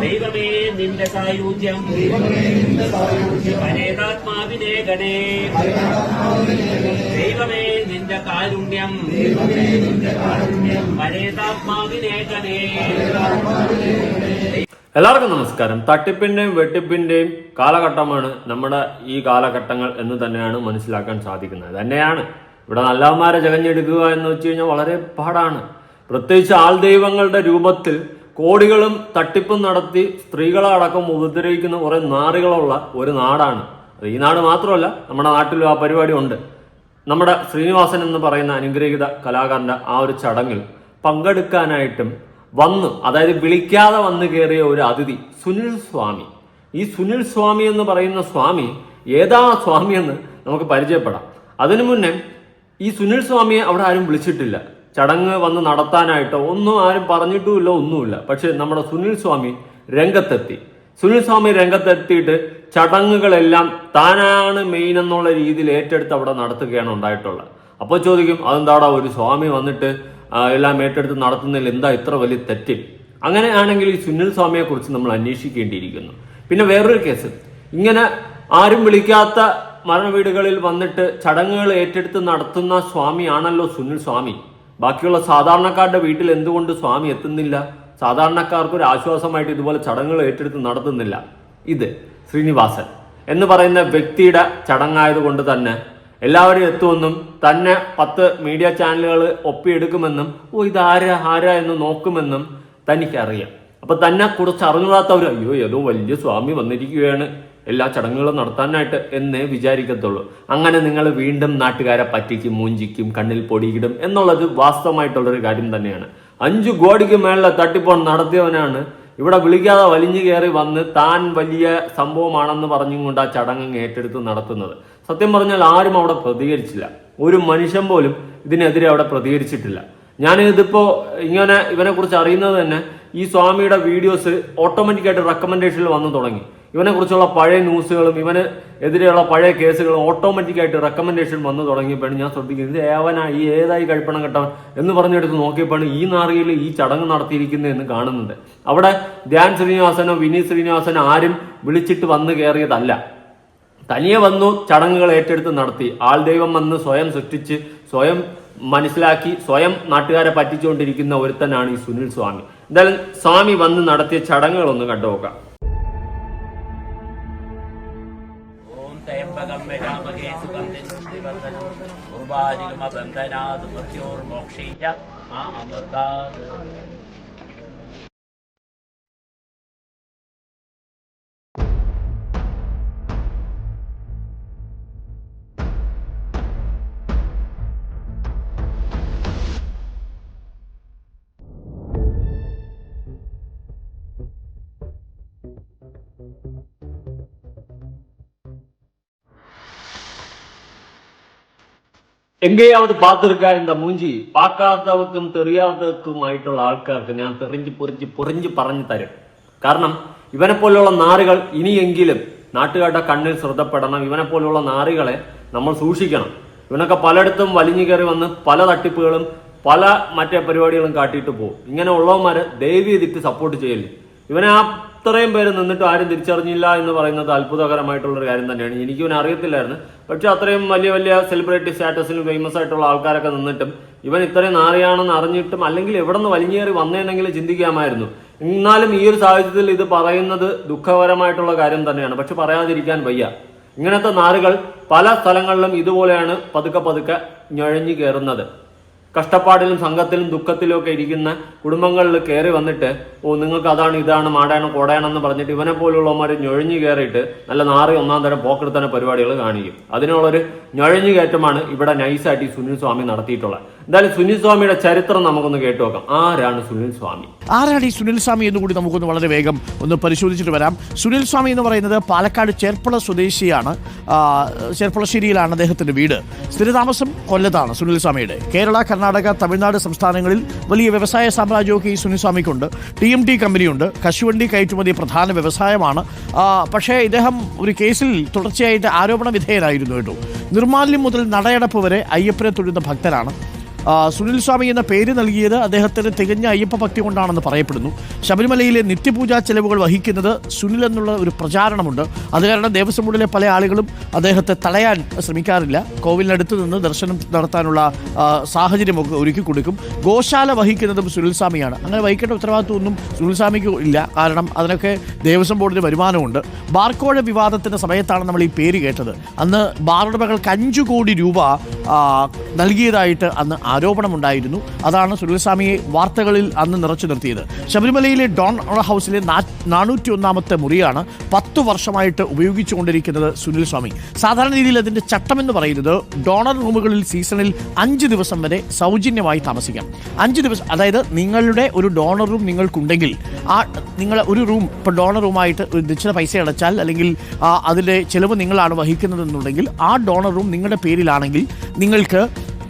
ദൈവമേ നിന്റെ സായുജ്യം. പരേതാത്മാവിനെ ഗണേ. ദൈവമേ നിന്റെ കാരുണ്യം. പരേതാത്മാവിനെ ഗണേ. എല്ലാവർക്കും നമസ്കാരം. തട്ടിപ്പിന്റെയും വെട്ടിപ്പിന്റെയും കാലഘട്ടമാണ് നമ്മുടെ ഈ കാലഘട്ടങ്ങൾ എന്ന് തന്നെയാണ് മനസ്സിലാക്കാൻ സാധിക്കുന്നത്. തന്നെയാണ്. ഇവിടെ നല്ലവന്മാരെ ജകഞ്ഞെടുക്കുക എന്ന് വെച്ച് കഴിഞ്ഞാൽ വളരെ പാടാണ്. പ്രത്യേകിച്ച് ആൾ ദൈവങ്ങളുടെ രൂപത്തിൽ കോടികളും തട്ടിപ്പും നടത്തി സ്ത്രീകളെ അടക്കം ഉപദ്രവിക്കുന്ന കുറെ നാറുകളുള്ള ഒരു നാടാണ്. ഈ നാട് മാത്രമല്ല നമ്മുടെ നാട്ടിലും ആ പരിപാടി ഉണ്ട് നമ്മുടെ ശ്രീനിവാസൻ എന്ന് പറയുന്ന അനുഗ്രഹീത കലാകാരന്റെ ആ ഒരു ചടങ്ങിൽ പങ്കെടുക്കാനായിട്ടും വന്ന് അതായത് വിളിക്കാതെ വന്ന് കയറിയ ഒരു അതിഥി സുനിൽ സ്വാമി. ഈ സുനിൽ സ്വാമി എന്ന് പറയുന്ന സ്വാമി ഏതാ സ്വാമി എന്ന് നമുക്ക് പരിചയപ്പെടാം. അതിനു മുന്നേ ഈ സുനിൽ സ്വാമിയെ അവിടെ ആരും വിളിച്ചിട്ടില്ല. ചടങ്ങ് വന്ന് നടത്താനായിട്ടോ ഒന്നും ആരും പറഞ്ഞിട്ടുമില്ല ഒന്നുമില്ല. പക്ഷെ നമ്മുടെ സുനിൽ സ്വാമി രംഗത്തെത്തി. സുനിൽ സ്വാമി രംഗത്തെത്തിയിട്ട് ചടങ്ങുകളെല്ലാം താനാണ് മെയിൻ എന്നുള്ള രീതിയിൽ ഏറ്റെടുത്ത് അവിടെ നടത്തുകയാണ് ഉണ്ടായിട്ടുള്ളത്. അപ്പോൾ ചോദിക്കും അതെന്താടാ ഒരു സ്വാമി വന്നിട്ട് എല്ലാം ഏറ്റെടുത്ത് നടത്തുന്നതിൽ എന്താ ഇത്ര വലിയ തെറ്റ്? അങ്ങനെയാണെങ്കിൽ ഈ സുനിൽ സ്വാമിയെ കുറിച്ച് നമ്മൾ അന്വേഷിക്കേണ്ടിയിരിക്കുന്നു. പിന്നെ വേറൊരു കേസ്. ഇങ്ങനെ ആരും വിളിക്കാത്ത മരണവീടുകളിൽ വന്നിട്ട് ചടങ്ങുകൾ ഏറ്റെടുത്ത് നടത്തുന്ന സ്വാമിയാണല്ലോ സുനിൽ സ്വാമി. ബാക്കിയുള്ള സാധാരണക്കാരുടെ വീട്ടിൽ എന്തുകൊണ്ട് സ്വാമി എത്തുന്നില്ല? സാധാരണക്കാർക്ക് ഒരു ആശ്വാസമായിട്ട് ഇതുപോലെ ചടങ്ങുകൾ ഏറ്റെടുത്ത് നടത്തുന്നില്ല. ഇത് ശ്രീനിവാസൻ എന്ന് പറയുന്ന വ്യക്തിയുടെ ചടങ്ങായതുകൊണ്ട് തന്നെ എല്ലാവരും എത്തുമെന്നും തന്നെ പത്ത് മീഡിയ ചാനലുകൾ ഒപ്പിയെടുക്കുമെന്നും ഓ ഇതാരാ ആരാ എന്ന് നോക്കുമെന്നും തനിക്കറിയാം. അപ്പൊ തന്നെ കുറച്ച് അറിഞ്ഞുകൂടാത്തവർ അയ്യോ ഏതോ വലിയ സ്വാമി വന്നിരിക്കുകയാണ്. എല്ലാ ചടങ്ങുകളും നടത്താനായിട്ട് എന്നേ വിചാരിക്കത്തുള്ളൂ. അങ്ങനെ നിങ്ങൾ വീണ്ടും നാട്ടുകാരെ പറ്റിക്കും മൂഞ്ചിക്കും കണ്ണിൽ പൊടിയിടും എന്നുള്ളത് വാസ്തവമായിട്ടുള്ളൊരു കാര്യം തന്നെയാണ്. അഞ്ചു കോടിക്ക് മേളിലെ തട്ടിപ്പോൾ നടത്തിയവനാണ്. ഇവിടെ വിളിക്കാതെ വലിഞ്ഞു കയറി വന്ന് താൻ വലിയ സംഭവമാണെന്ന് പറഞ്ഞും കൊണ്ട് ആ ചടങ്ങ് ഏറ്റെടുത്ത് നടത്തുന്നത്. സത്യം പറഞ്ഞാൽ ആരും അവിടെ പ്രതികരിച്ചില്ല. ഒരു മനുഷ്യൻ പോലും ഇതിനെതിരെ അവിടെ പ്രതികരിച്ചിട്ടില്ല. ഞാൻ ഇതിപ്പോ ഇങ്ങനെ ഇവനെ കുറിച്ച് അറിയുന്നത് തന്നെ ഈ സ്വാമിയുടെ വീഡിയോസ് ഓട്ടോമാറ്റിക്കായിട്ട് റെക്കമെൻഡേഷനിൽ വന്നു തുടങ്ങി. ഇവനെ കുറിച്ചുള്ള പഴയ ന്യൂസുകളും ഇവന് എതിരെയുള്ള പഴയ കേസുകളും ഓട്ടോമാറ്റിക്കായിട്ട് റെക്കമെൻഡേഷൻ വന്നു തുടങ്ങിയപ്പോഴാണ് ഞാൻ ശ്രദ്ധിക്കുന്നത്. ഏവനാ ഈ ഏതായി കഴിപ്പണം കെട്ടവൻ എന്ന് പറഞ്ഞെടുത്ത് നോക്കിയപ്പോഴാണ് ഈ നാറിയിൽ ഈ ചടങ്ങ് നടത്തിയിരിക്കുന്നത് എന്ന് കാണുന്നുണ്ട്. അവിടെ ധ്യാൻ ശ്രീനിവാസനോ വിനീത് ശ്രീനിവാസനോ ആരും വിളിച്ചിട്ട് വന്നു കയറിയതല്ല. തനിയെ വന്നു ചടങ്ങുകൾ ഏറ്റെടുത്ത് നടത്തി. ആൾ ദൈവം വന്ന് സ്വയം സൃഷ്ടിച്ച് സ്വയം മനസ്സിലാക്കി സ്വയം നാട്ടുകാരെ പറ്റിച്ചുകൊണ്ടിരിക്കുന്ന ഒരുത്തനാണ് ഈ സുനിൽ സ്വാമി. എന്തായാലും സ്വാമി വന്ന് നടത്തിയ ചടങ്ങുകളൊന്ന് കണ്ടുനോക്കാം. त्र्यम्बकं यजामहे सुगन्धिं श्रीवर्धनम् उर्वाजिगमबन्धनात् मृत्योर्मोक्षी च मा अमृतात् എങ്കയാവത് പാത്തിരിക്കാൻ എന്താ മൂഞ്ചി? പാക്കാത്തവർക്കും തെറിയാത്തവർക്കുമായിട്ടുള്ള ആൾക്കാർക്ക് ഞാൻ തെറിഞ്ച് പൊറിഞ്ഞ് പൊറിഞ്ച് പറഞ്ഞു തരും. കാരണം ഇവനെ പോലെയുള്ള നാറുകൾ ഇനിയെങ്കിലും നാട്ടുകാരുടെ കണ്ണിൽ ശ്രദ്ധപ്പെടണം. ഇവനെ പോലെയുള്ള നാറികളെ നമ്മൾ സൂക്ഷിക്കണം. ഇവനൊക്കെ പലയിടത്തും വലിഞ്ഞു കയറി വന്ന് പല തട്ടിപ്പുകളും പല മറ്റേ പരിപാടികളും കാട്ടിയിട്ട് പോകും. ഇങ്ങനെ ഉള്ളവന്മാരെ ദയവ് ചെയ്തിട്ട് സപ്പോർട്ട് ചെയ്യല്ലേ. ഇവനെ അത്രയും പേര് നിന്നിട്ട് ആരും തിരിച്ചറിഞ്ഞില്ല എന്ന് പറയുന്നത് അത്ഭുതകരമായിട്ടുള്ള ഒരു കാര്യം തന്നെയാണ്. എനിക്ക് അറിയത്തില്ലായിരുന്നു. പക്ഷെ അത്രയും വലിയ വലിയ സെലിബ്രിറ്റി സ്റ്റാറ്റസിലും ഫേമസ് ആയിട്ടുള്ള ആൾക്കാരൊക്കെ നിന്നിട്ടും ഇവൻ ഇത്രയും നാറിയാണെന്ന് അറിഞ്ഞിട്ടും അല്ലെങ്കിൽ എവിടെ നിന്ന് വലിഞ്ഞേറി വന്നേനെങ്കിലും ചിന്തിക്കാമായിരുന്നു. എന്നാലും ഈ ഒരു സാഹചര്യത്തിൽ ഇത് പറയുന്നത് ദുഃഖകരമായിട്ടുള്ള കാര്യം തന്നെയാണ്. പക്ഷെ പറയാതിരിക്കാൻ വയ്യ. ഇങ്ങനത്തെ നാറുകൾ പല സ്ഥലങ്ങളിലും ഇതുപോലെയാണ് പതുക്കെ പതുക്കെ ഞഴഞ്ഞു കയറുന്നത്. കഷ്ടപ്പാടിലും സംഘത്തിലും ദുഃഖത്തിലും ഒക്കെ ഇരിക്കുന്ന കുടുംബങ്ങളിൽ കയറി വന്നിട്ട് ഓ നിങ്ങൾക്ക് അതാണ് ഇതാണ് മാടാണ് കോടയാണെന്ന് പറഞ്ഞിട്ട് ഇവനെ പോലുള്ളവന്മാർ ഞൊഴിഞ്ഞു കയറിയിട്ട് നല്ല നാറി ഒന്നാം തരം പോക്കെടുത്തന്നെ പരിപാടികൾ കാണിക്കും. അതിനുള്ളൊരു ഞൊഴിഞ്ഞു കയറ്റമാണ് ഇവിടെ നൈസായിട്ട് ഈ സുനിൽ സ്വാമി നടത്തിയിട്ടുള്ളത്. എന്തായാലും സുനിൽ സ്വാമിയുടെ ചരിത്രം നമുക്കൊന്ന് കേട്ടു ആരാണ് സുനിൽ സ്വാമി? ആരാണ് ഈ സുനിൽ സ്വാമി എന്ന് കൂടി നമുക്കൊന്ന് വളരെ വേഗം ഒന്ന് പരിശോധിച്ചിട്ട് വരാം. സുനിൽ സ്വാമി എന്ന് പറയുന്നത് പാലക്കാട് ചേർപ്പുള സ്വദേശിയാണ്. ചേർപ്പുളശ്ശേരിയിലാണ് അദ്ദേഹത്തിന്റെ വീട്. സ്ഥിരതാമസം കൊല്ലത്താണ് സുനിൽ സ്വാമിയുടെ. കേരള കർണാടക തമിഴ്നാട് സംസ്ഥാനങ്ങളിൽ വലിയ വ്യവസായ സാമ്രാജ്യമൊക്കെ ഈ സുനിൽ സ്വാമിക്കുണ്ട്. ടി എം ടി കമ്പനിയുണ്ട്. കശുവണ്ടി കയറ്റുമതി പ്രധാന വ്യവസായമാണ്. പക്ഷേ ഇദ്ദേഹം ഒരു കേസിൽ തുടർച്ചയായിട്ട് ആരോപണ വിധേയനായിരുന്നു കേട്ടോ. നിർമാല്യം മുതൽ നടയടപ്പ് വരെ അയ്യപ്പനെ തൊഴുന്ന ഭക്തരാണ് ആ, സുനിൽ സ്വാമി എന്ന പേര് നൽകിയത് അദ്ദേഹത്തിന് തികഞ്ഞ അയ്യപ്പ ഭക്തി കൊണ്ടാണെന്ന് പറയപ്പെടുന്നു. ശബരിമലയിലെ നിത്യപൂജാ ചെലവുകൾ വഹിക്കുന്നത് സുനിൽ എന്നുള്ള ഒരു പ്രചാരണമുണ്ട്. അത് കാരണം ദേവസ്വം ബോർഡിലെ പല ആളുകളും അദ്ദേഹത്തെ തടയാൻ ശ്രമിക്കാറില്ല. കോവിലിനടുത്ത് നിന്ന് ദർശനം നടത്താനുള്ള സാഹചര്യമൊക്കെ ഒരുക്കി കൊടുക്കും. ഗോശാല വഹിക്കുന്നതും സുനിൽ സ്വാമിയാണ്. അങ്ങനെ വഹിക്കേണ്ട ഉത്തരവാദിത്വമൊന്നും സുനിൽ സ്വാമിക്ക് ഇല്ല. കാരണം അതിനൊക്കെ ദേവസ്വം ബോർഡിന് വരുമാനമുണ്ട്. ബാർക്കോഴ വിവാദത്തിന്റെ സമയത്താണ് നമ്മൾ ഈ പേര് കേട്ടത്. അന്ന് ബാറുടമകൾക്ക് അഞ്ചു കോടി രൂപ നൽകിയതായിട്ട് അന്ന് ആരോപണമുണ്ടായിരുന്നു. അതാണ് സുനിൽ സ്വാമിയെ വാർത്തകളിൽ അന്ന് നിറച്ചു നിർത്തിയത്. ശബരിമലയിലെ ഡോൺ ഹൗസിലെ നാനൂറ്റി ഒന്നാമത്തെ മുറിയാണ് പത്തു വർഷമായിട്ട് ഉപയോഗിച്ചുകൊണ്ടിരിക്കുന്നത് സുനിൽ സ്വാമി സാധാരണ രീതിയിൽ അതിന്റെ ചട്ടം എന്ന് പറയുന്നത് ഡോണർ റൂമുകളിൽ സീസണിൽ അഞ്ച് ദിവസം വരെ സൗജന്യമായി താമസിക്കാം. അഞ്ച് ദിവസം അതായത് നിങ്ങളുടെ ഒരു ഡോണർ റൂം നിങ്ങൾക്കുണ്ടെങ്കിൽ ആ നിങ്ങൾ ഒരു റൂം ഇപ്പോൾ ഡോണർ റൂമായിട്ട് ഒരു നിശ്ചിത പൈസ അടച്ചാൽ അല്ലെങ്കിൽ അതിന്റെ ചിലവ് നിങ്ങളാണ് വഹിക്കുന്നതെന്നുണ്ടെങ്കിൽ ആ ഡോണർ റൂം നിങ്ങളുടെ പേരിലാണെങ്കിൽ നിങ്ങൾക്ക്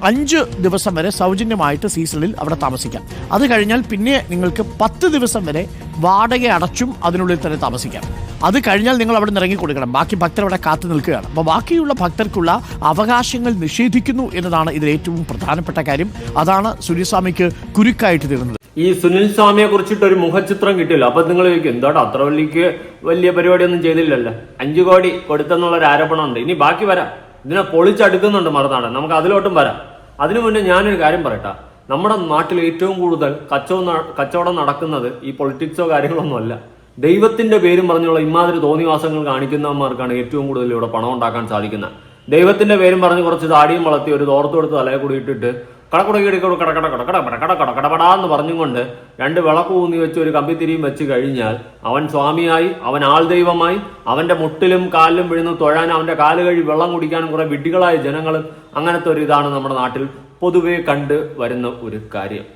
അഞ്ച് ദിവസം വരെ സൗജന്യമായിട്ട് സീസണിൽ അവിടെ താമസിക്കാം. അത് കഴിഞ്ഞാൽ പിന്നെ നിങ്ങൾക്ക് പത്ത് ദിവസം വരെ വാടക അടച്ചും അതിനുള്ളിൽ തന്നെ താമസിക്കാം. അത് കഴിഞ്ഞാൽ നിങ്ങൾ അവിടെ ഇറങ്ങി കൊടുക്കണം. ബാക്കി ഭക്തർ അവിടെ കാത്തു നിൽക്കുകയാണ്. അപ്പോൾ ബാക്കിയുള്ള ഭക്തർക്കുള്ള അവകാശങ്ങൾ നിഷേധിക്കുന്നു എന്നതാണ് ഇതിൽ ഏറ്റവും പ്രധാനപ്പെട്ട കാര്യം. അതാണ് സുനിസ്വാമിക്ക് കുരുക്കായിട്ട് തീർന്നത്. ഈ സുനിൽ സ്വാമിയെ കുറിച്ചിട്ട് ഒരു മുഖചിത്രം കിട്ടില്ല അപ്പൊ നിങ്ങൾ എന്താടാ അത്ര വലിയ വലിയ പരിപാടിയൊന്നും ചെയ്തില്ലല്ലോ. അഞ്ചു കോടി കൊടുത്തെന്നുള്ള ഒരു ആരോപണമുണ്ട്. ഇനി ബാക്കി വരാം. ഇതിനെ പൊളിച്ചടുക്കുന്നുണ്ട് മറുനാടൻ. നമുക്ക് അതിലോട്ടും വരാം. അതിനു മുന്നേ ഞാനൊരു കാര്യം പറയട്ടെ. നമ്മുടെ നാട്ടിൽ ഏറ്റവും കൂടുതൽ കച്ചവടം കച്ചവടം നടക്കുന്നത് ഈ പൊളിറ്റിക്സോ കാര്യങ്ങളൊന്നും അല്ല. ദൈവത്തിന്റെ പേരും പറഞ്ഞുള്ള ഇമാതിരി തോന്നിവാസങ്ങൾ കാണിക്കുന്നവന്മാർക്കാണ് ഏറ്റവും കൂടുതൽ ഇവിടെ പണം ഉണ്ടാക്കാൻ സാധിക്കുന്നത്. ദൈവത്തിന്റെ പേരും പറഞ്ഞ് കുറച്ച് താടിയും വളർത്തി ഒരു തോർത്തു കൊടുത്ത് തലയെ കൂടി ഇട്ടിട്ട് കടക്കുടക്കിടിക്കോട് കടക്കട കടക്കട കടക്കട എന്ന് പറഞ്ഞുകൊണ്ട് രണ്ട് വിളക്ക് ഊന്നി വെച്ച് ഒരു കമ്പിത്തിരിയും വെച്ച് കഴിഞ്ഞാൽ അവൻ സ്വാമിയായി അവൻ ആൾ ദൈവമായി അവന്റെ മുട്ടിലും കാലിലും വീഴുന്ന തൊഴാൻ അവന്റെ കാൽ കഴി വെള്ളം കുടിക്കാനും കുറെ വിഡ്ഢികളായ ജനങ്ങൾ അങ്ങനത്തെ ഒരു ഇതാണ് നമ്മുടെ നാട്ടിൽ പൊതുവെ കണ്ട് വരുന്ന ഒരു കാര്യം